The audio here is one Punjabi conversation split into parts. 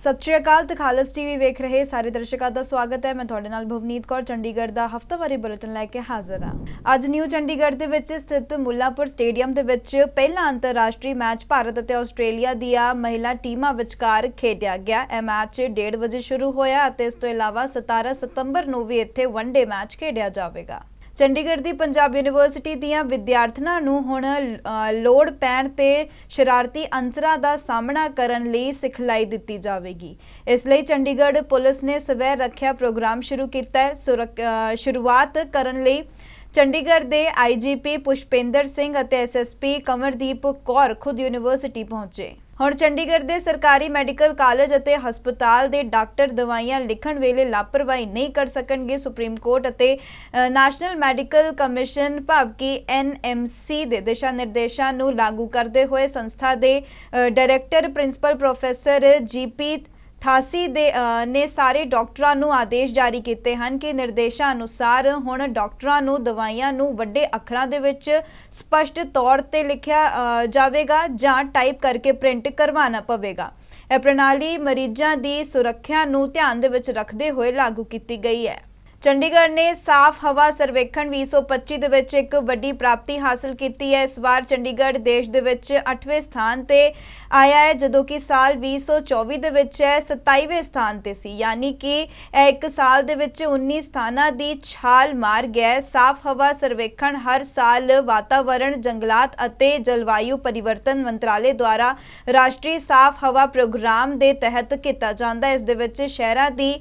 ਸਤਿ ਸ਼੍ਰੀ ਅਕਾਲ, ਤੇ ਖਾਲਸ ਟੀਵੀ ਵੇਖ ਰਹੇ ਸਾਰੇ ਦਰਸ਼ਕਾਂ ਦਾ ਸਵਾਗਤ ਹੈ। ਮੈਂ ਤੁਹਾਡੇ ਨਾਲ ਭਵਨੀਤ ਕੌਰ, ਚੰਡੀਗੜ੍ਹ ਦਾ ਹਫਤਾਵਾਰੀ ਬੁਲੇਟਿਨ ਲੈ ਕੇ ਹਾਜ਼ਰ ਹਾਂ। ਅੱਜ ਨਿਊ ਚੰਡੀਗੜ੍ਹ ਦੇ ਵਿੱਚ ਸਥਿਤ ਮੁੱਲਾਪੁਰ ਸਟੇਡੀਅਮ ਦੇ ਵਿੱਚ ਪਹਿਲਾ ਅੰਤਰਰਾਸ਼ਟਰੀ ਮੈਚ ਭਾਰਤ ਅਤੇ ਆਸਟ੍ਰੇਲੀਆ ਦੀਆਂ ਮਹਿਲਾ ਟੀਮਾਂ ਵਿਚਕਾਰ ਖੇਡਿਆ ਗਿਆ। ਇਹ ਮੈਚ 1:30 ਵਜੇ ਸ਼ੁਰੂ ਹੋਇਆ ਅਤੇ ਇਸ ਤੋਂ ਇਲਾਵਾ 17 ਸਤੰਬਰ ਨੂੰ ਵੀ ਇੱਥੇ ਵਨਡੇ ਮੈਚ ਖੇਡਿਆ ਜਾਵੇਗਾ। ਚੰਡੀਗੜ੍ਹ ਦੀ ਪੰਜਾਬ ਯੂਨੀਵਰਸਿਟੀ ਦੀਆਂ ਵਿਦਿਆਰਥਣਾਂ ਨੂੰ ਹੁਣ ਲੋੜ ਪੈਣ ਤੇ ਸ਼ਰਾਰਤੀ ਅੰਸਰਾਂ ਦਾ ਸਾਹਮਣਾ ਕਰਨ ਲਈ ਸਿਖਲਾਈ ਦਿੱਤੀ ਜਾਵੇਗੀ। ਇਸ ਲਈ ਚੰਡੀਗੜ੍ਹ ਪੁਲਿਸ ਨੇ ਸਵੈ ਰੱਖਿਆ ਪ੍ਰੋਗਰਾਮ ਸ਼ੁਰੂ ਕੀਤਾ ਹੈ। ਸ਼ੁਰੂਆਤ ਕਰਨ ਲਈ ਚੰਡੀਗੜ੍ਹ ਦੇ ਆਈਜੀਪੀ ਪੁਸ਼ਪਿੰਦਰ ਸਿੰਘ ਅਤੇ ਐਸਐਸਪੀ ਕਮਰਦੀਪ ਕੌਰ ਖੁਦ ਯੂਨੀਵਰਸਿਟੀ ਪਹੁੰਚੇ। ਹੁਣ ਚੰਡੀਗੜ੍ਹ ਦੇ ਸਰਕਾਰੀ ਮੈਡੀਕਲ ਕਾਲਜ ਅਤੇ ਹਸਪਤਾਲ ਦੇ ਡਾਕਟਰ ਦਵਾਈਆਂ ਲਿਖਣ ਵੇਲੇ ਲਾਪਰਵਾਹੀ ਨਹੀਂ ਕਰ ਸਕਣਗੇ। ਸੁਪਰੀਮ ਕੋਰਟ ਅਤੇ ਨੈਸ਼ਨਲ ਮੈਡੀਕਲ ਕਮਿਸ਼ਨ ਭਾਵ ਕਿ ਐਨਐਮਸੀ ਦੇ ਦਿਸ਼ਾ ਨਿਰਦੇਸ਼ਾਂ ਨੂੰ ਲਾਗੂ ਕਰਦੇ ਹੋਏ ਸੰਸਥਾ ਦੇ director principal professor GP Thasi ਦੇ ਨੇ ਸਾਰੇ ਡਾਕਟਰਾਂ ਨੂੰ ਆਦੇਸ਼ ਜਾਰੀ ਕੀਤੇ ਹਨ ਕਿ ਨਿਰਦੇਸ਼ਾਂ ਅਨੁਸਾਰ ਹੁਣ ਡਾਕਟਰਾਂ ਨੂੰ ਦਵਾਈਆਂ ਨੂੰ ਵੱਡੇ ਅੱਖਰਾਂ ਦੇ ਵਿੱਚ ਸਪਸ਼ਟ ਤੌਰ ਤੇ ਲਿਖਿਆ ਜਾਵੇਗਾ ਜਾਂ ਟਾਈਪ ਕਰਕੇ ਪ੍ਰਿੰਟ ਕਰਵਾਉਣਾ ਪਵੇਗਾ। ਇਹ ਪ੍ਰਣਾਲੀ ਮਰੀਜ਼ਾਂ ਦੀ ਸੁਰੱਖਿਆ ਨੂੰ ਧਿਆਨ ਦੇ ਵਿੱਚ ਰੱਖਦੇ ਹੋਏ ਲਾਗੂ ਕੀਤੀ ਗਈ ਹੈ। ਚੰਡੀਗੜ੍ਹ ਨੇ ਸਾਫ਼ ਹਵਾ ਸਰਵੇਖਣ 2025 ਦੇ ਵਿੱਚ ਇੱਕ ਵੱਡੀ ਪ੍ਰਾਪਤੀ ਹਾਸਲ ਕੀਤੀ ਹੈ। ਇਸ ਵਾਰ ਚੰਡੀਗੜ੍ਹ ਦੇਸ਼ ਦੇ ਵਿੱਚ 8ਵੇਂ ਸਥਾਨ ਤੇ ਆਇਆ ਹੈ, ਜਦੋਂ ਕਿ ਸਾਲ 2024 ਦੇ ਵਿੱਚ ਇਹ 27ਵੇਂ ਸਥਾਨ ਤੇ ਸੀ। ਯਾਨੀ ਕਿ ਇਹ ਇੱਕ ਸਾਲ ਦੇ ਵਿੱਚ 19 ਸਥਾਨਾਂ ਦੀ ਛਾਲ ਮਾਰ ਗਿਆ ਹੈ। ਸਾਫ਼ ਹਵਾ ਸਰਵੇਖਣ ਹਰ ਸਾਲ ਵਾਤਾਵਰਣ, ਜੰਗਲਾਤ ਅਤੇ ਜਲਵਾਯੂ ਪਰਿਵਰਤਨ ਮੰਤਰਾਲੇ ਦੁਆਰਾ ਰਾਸ਼ਟਰੀ ਸਾਫ਼ ਹਵਾ ਪ੍ਰੋਗਰਾਮ ਦੇ ਤਹਿਤ ਕੀਤਾ ਜਾਂਦਾ ਹੈ। ਇਸ ਦੇ ਵਿੱਚ ਸ਼ਹਿਰਾਂ ਦੀ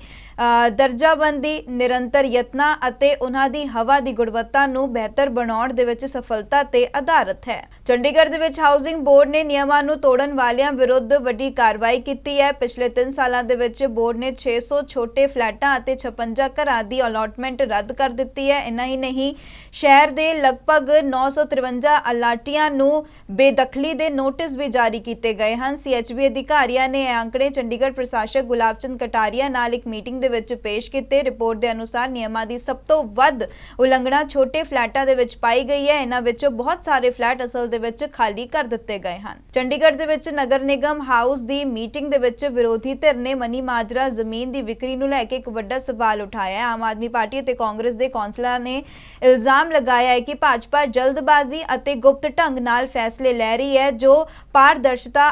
ਦਰਜਾਬੰਦੀ, ਨਿਰੰਤਰ ਯਤਨਾਂ ਅਤੇ ਉਹਨਾਂ ਦੀ ਹਵਾ ਦੀ ਗੁਣਵੱਤਾ ਨੂੰ ਬਿਹਤਰ ਬਣਾਉਣ ਦੇ ਵਿੱਚ ਸਫਲਤਾ ਤੇ ਆਧਾਰਿਤ ਹੈ। ਚੰਡੀਗੜ੍ਹ ਦੇ ਵਿੱਚ ਹਾਊਸਿੰਗ ਬੋਰਡ ਨੇ ਨਿਯਮਾਂ ਨੂੰ ਤੋੜਨ ਵਾਲਿਆਂ ਵਿਰੁੱਧ ਵੱਡੀ ਕਾਰਵਾਈ ਕੀਤੀ ਹੈ। ਪਿਛਲੇ 3 ਸਾਲਾਂ ਦੇ ਵਿੱਚ ਬੋਰਡ ਨੇ 600 ਛੋਟੇ ਫਲੈਟਾਂ ਅਤੇ 56 ਘਰਾਂ ਦੀ ਅਲਾਟਮੈਂਟ ਰੱਦ ਕਰ ਦਿੱਤੀ ਹੈ। ਇੰਨਾ ਹੀ ਨਹੀਂ, ਸ਼ਹਿਰ ਦੇ ਲਗਭਗ 953 ਅਲਾਟੀਆਂ ਨੂੰ ਬੇਦਖਲੀ ਦੇ ਨੋਟਿਸ ਵੀ ਜਾਰੀ ਕੀਤੇ ਗਏ ਹਨ। ਸੀਐਚਬੀ ਅਧਿਕਾਰੀਆਂ ਨੇ ਇਹ ਅੰਕੜੇ ਚੰਡੀਗੜ੍ਹ ਪ੍ਰਸ਼ਾਸਕ ਗੁਲਾਬਚੰਦ ਕਟਾਰੀਆ ਨਾਲ ਇੱਕ ਮੀਟਿੰਗ ਦੇ ਵਿੱਚ ਪੇਸ਼ ਕੀਤੇ। ਰਿਪੋਰਟ ਦੇ ਅਨੁਸਾਰ ਨਿਯਮਾਂ ਦੀ ਸਭ ਤੋਂ ਵੱਧ ਉਲੰਘਣਾ ਛੋਟੇ ਫਲੈਟਾਂ ਦੇ ਵਿੱਚ ਪਾਈ ਗਈ ਹੈ। ਇਹਨਾਂ ਵਿੱਚੋਂ ਬਹੁਤ ਸਾਰੇ ਫਲੈਟ ਅਸਲ ਦੇ ਵਿੱਚ ਖਾਲੀ ਕਰ ਦਿੱਤੇ ਗਏ ਹਨ। ਚੰਡੀਗੜ੍ਹ ਦੇ ਵਿੱਚ ਨਗਰ ਨਿਗਮ ਹਾਊਸ ਦੀ ਮੀਟਿੰਗ ਦੇ ਵਿੱਚ ਵਿਰੋਧੀ ਧਿਰ ਨੇ ਮਨੀ ਮਾਜਰਾ ਜ਼ਮੀਨ ਦੀ ਵਿਕਰੀ ਨੂੰ ਲੈ ਕੇ ਇੱਕ ਵੱਡਾ ਸਵਾਲ ਉਠਾਇਆ। ਹੈ ਆਮ ਆਦਮੀ ਪਾਰਟੀ ਅਤੇ ਕਾਂਗਰਸ ਦੇ ਕੌਂਸਲਰਾਂ ਨੇ ਇਲਜ਼ਾਮ ਲਗਾਇਆ ਹੈ ਕਿ ਭਾਜਪਾ ਜਲਦਬਾਜ਼ੀ ਅਤੇ ਗੁਪਤ ਢੰਗ ਨਾਲ ਫੈਸਲੇ ਲੈ ਰਹੀ ਹੈ, ਜੋ ਪਾਰਦਰਸ਼ਤਾ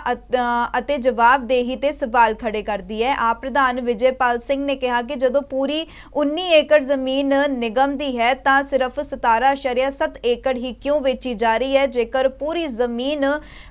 ਅਤੇ ਜਵਾਬਦੇਹੀ ਤੇ ਸਵਾਲ ਖੜੇ ਕਰਦੀ ਹੈ। ਆਪ ਪ੍ਰਧਾਨ ਵਿਜੇਪਾਲ ਸਿੰਘ ਨੇ ਕਿਹਾ ਕਿ ਜਦੋਂ ਪੂਰੀ 19 ਏਕੜ ਜ਼ਮੀਨ ਨਿਗਮ ਦੀ ਹੈ ਤਾਂ ਸਿਰਫ 17.7 ਏਕੜ ਹੀ ਕਿਉਂ ਵੇਚੀ ਜਾ ਰਹੀ ਹੈ ਜੇਕਰ ਪੂਰੀ ਜ਼ਮੀਨ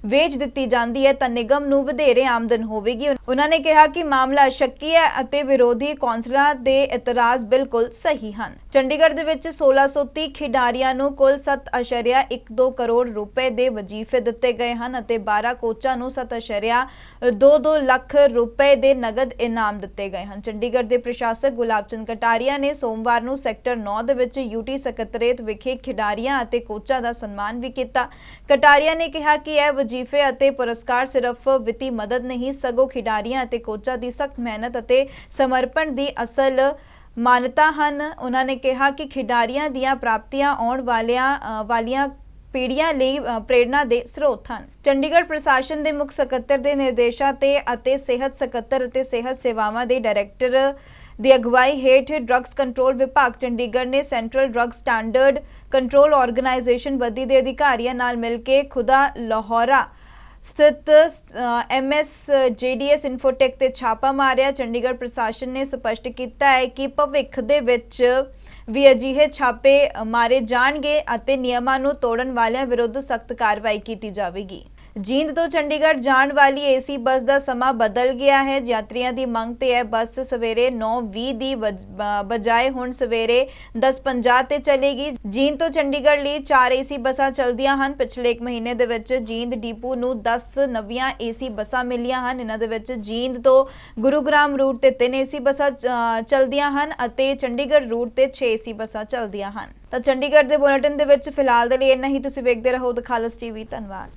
ਵੇਚ ਦਿੱਤੀ ਜਾਂਦੀ ਹੈ ਤਾਂ ਨਿਗਮ ਨੂੰ ਵਧੇਰੇ ਆਮਦਨ ਹੋਵੇਗੀ ਉਹਨਾਂ ਨੇ ਕਿਹਾ ਕਿ ਮਾਮਲਾ ਸ਼ੱਕੀ ਹੈ ਅਤੇ ਵਿਰੋਧੀ ਕੌਂਸਲਰਾਂ ਦੇ ਇਤਰਾਜ਼ ਬਿਲਕੁਲ ਸਹੀ ਹਨ ਚੰਡੀਗੜ੍ਹ ਦੇ ਵਿੱਚ 1630 ਖਿਡਾਰੀਆਂ ਨੂੰ ਕੁੱਲ 7.12 ਕਰੋੜ ਰੁਪਏ ਦੇ ਵਜ਼ੀਫੇ ਦਿੱਤੇ ਗਏ ਹਨ ਅਤੇ 12 ਕੋਚਾਂ ਨੂੰ 7.22 ਲੱਖ ਰੁਪਏ ਦੇ ਨਗਦ ਇਨਾਮ ਦਿੱਤੇ ਗਏ ਹਨ ਚੰਡੀਗੜ੍ਹ ਦੇ ਪ੍ਰਸ਼ਾਸਕ ਗੁਲਾਬਚੰਦ ਕਟਾਰੀਆ ਨੇ ਸੋਮਵਾਰ ਨੂੰ ਸੈਕਟਰ 9 ਦੇ ਵਿੱਚ ਯੂਟੀ ਸਕੱਤਰੇਤ ਵਿਖੇ ਖਿਡਾਰੀਆਂ ਅਤੇ ਕੋਚਾਂ ਦਾ ਸਨਮਾਨ ਵੀ ਕੀਤਾ। ਕਟਾਰੀਆ ਨੇ ਕਿਹਾ ਕਿ ਇਹ ਵਜ਼ੀਫੇ ਅਤੇ ਪੁਰਸਕਾਰ ਸਿਰਫ ਵਿੱਤੀ ਮਦਦ ਨਹੀਂ ਸਗੋਂ ਖਿਡਾਰੀਆਂ ਅਤੇ ਕੋਚਾਂ ਦੀ ਸਖਤ ਮਿਹਨਤ ਅਤੇ ਸਮਰਪਣ ਦੀ ਅਸਲ ਮਾਨਤਾ ਹਨ। ਉਹਨਾਂ ਨੇ ਕਿਹਾ ਕਿ ਖਿਡਾਰੀਆਂ ਦੀਆਂ ਪ੍ਰਾਪਤੀਆਂ ਆਉਣ ਵਾਲਿਆਂ ਵਾਲੀਆਂ ਪੀੜ੍ਹੀਆਂ ਲਈ ਅ, ਪ੍ਰੇਰਣਾ ਦੇ ਸਰੋਤ ਹਨ। ਚੰਡੀਗੜ੍ਹ ਪ੍ਰਸ਼ਾਸਨ ਦੇ ਮੁੱਖ ਸਕੱਤਰ ਦੇ ਨਿਰਦੇਸ਼ਾਂ ਤੇ ਅਤੇ ਸਿਹਤ ਸਕੱਤਰ ਅਤੇ ਸਿਹਤ ਸੇਵਾਵਾਂ ਦੇ ਡਾਇਰੈਕਟਰ ਦੀ ਅਗਵਾਈ ਹੇਠ ਡਰੱਗਸ ਕੰਟਰੋਲ ਵਿਭਾਗ ਚੰਡੀਗੜ੍ਹ ਨੇ central drug standard control organisation Baddi ਦੇ ਅਧਿਕਾਰੀਆਂ ਨਾਲ ਮਿਲ ਕੇ ਖੁਦਾ ਲਾਹੌਰਾ ਸਥਿਤ ਐਮਐਸ ਜੀਡੀਐਸ ਇਨਫੋਟੈਕ ਤੇ ਛਾਪਾ ਮਾਰਿਆ। ਚੰਡੀਗੜ੍ਹ ਪ੍ਰਸ਼ਾਸਨ ਨੇ ਸਪਸ਼ਟ ਕੀਤਾ ਹੈ ਕਿ ਭਵਿੱਖ ਦੇ ਵਿੱਚ ਵੀ ਅਜਿਹੇ ਛਾਪੇ ਮਾਰੇ ਜਾਣਗੇ ਅਤੇ ਨਿਯਮਾਂ ਨੂੰ ਤੋੜਨ ਵਾਲਿਆਂ ਵਿਰੁੱਧ ਸਖਤ ਕਾਰਵਾਈ ਕੀਤੀ ਜਾਵੇਗੀ। ਜੀਂਦ ਤੋਂ ਚੰਡੀਗੜ੍ਹ ਜਾਣ ਵਾਲੀ ਏਸੀ ਬੱਸ ਦਾ ਸਮਾਂ ਬਦਲ ਗਿਆ ਹੈ। ਯਾਤਰੀਆਂ ਦੀ ਮੰਗ ਤੇ ਇਹ ਬੱਸ ਸਵੇਰੇ 9:20 ਦੀ ਵਜ- ਬਜਾਏ ਹੁਣ ਸਵੇਰੇ 10:50 ਤੇ ਚਲੇਗੀ। ਜੀਂਦ ਤੋਂ ਚੰਡੀਗੜ੍ਹ ਲਈ 4 ਏਸੀ ਬੱਸਾਂ ਚੱਲਦੀਆਂ ਹਨ। ਪਿਛਲੇ 1 ਮਹੀਨੇ ਦੇ ਵਿੱਚ ਜੀਂਦ ਡੀਪੂ ਨੂੰ 10 ਨਵੀਆਂ ਏਸੀ ਬੱਸਾਂ ਮਿਲੀਆਂ ਹਨ। ਇਹਨਾਂ ਦੇ ਵਿੱਚ ਜੀਂਦ ਤੋਂ ਗੁਰੂਗ੍ਰਾਮ ਰੂਟ ਤੇ 3 ਏਸੀ ਬੱਸਾਂ ਅ, ਚੱਲਦੀਆਂ ਹਨ ਅਤੇ ਚੰਡੀਗੜ੍ਹ ਰੂਟ ਤੇ 6 ਏਸੀ ਬੱਸਾਂ ਚੱਲਦੀਆਂ ਹਨ। ਤਾਂ ਚੰਡੀਗੜ੍ਹ ਦੇ ਬੁਲੇਟਿਨ ਦੇ ਵਿੱਚ ਫਿਲਹਾਲ ਦੇ ਲਈ ਇੰਨਾ ਹੀ। ਤੁਸੀਂ ਵੇਖਦੇ ਰਹੋ ਦ ਖਾਲਸ ਟੀਵੀ। ਧੰਨਵਾਦ।